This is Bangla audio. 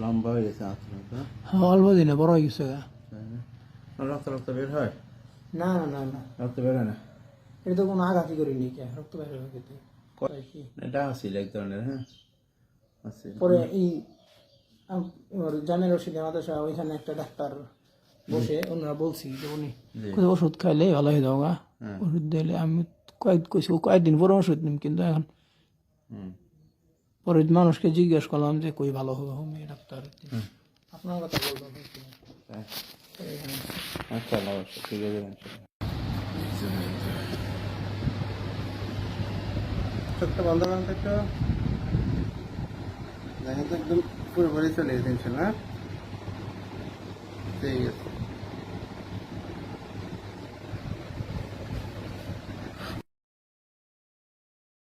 লম্বা হয়ে গেছে আঁচড়টা হ্যাঁ অল্প দিনে বড় হয়ে গেছে রক্ত রক্ত বের হয়? না না না না। রক্ত বের হয় না? এটা তো কোনো আঘাতই করিনি কে রক্ত বের হয়ে এটা আসিল এক ধরনের হ্যাঁ? পরে এই জানের ওষুধে আমাদের ওইখানে একটা ডাক্তার বসে ওনারা বলছি যে উনি। ওষুধ খাইলে ভালো হয়ে যাও গা। হ্যাঁ। ওষুধ দিলে আমি কয়েক কইছি ও কয়েকদিন পরে ওষুধ নিম কিন্তু এখন হুম পরে মানুষকে জিজ্ঞেস করলাম যে কই ভালো হবে হোমি ডাক্তার আপনার কথা বলবেন আচ্ছা ঠিক আছে চোখটা বন্ধ করেন তো? একটু দেখেন তো একদম পুরোপুরি চলে গেছে না ঠিক আছে।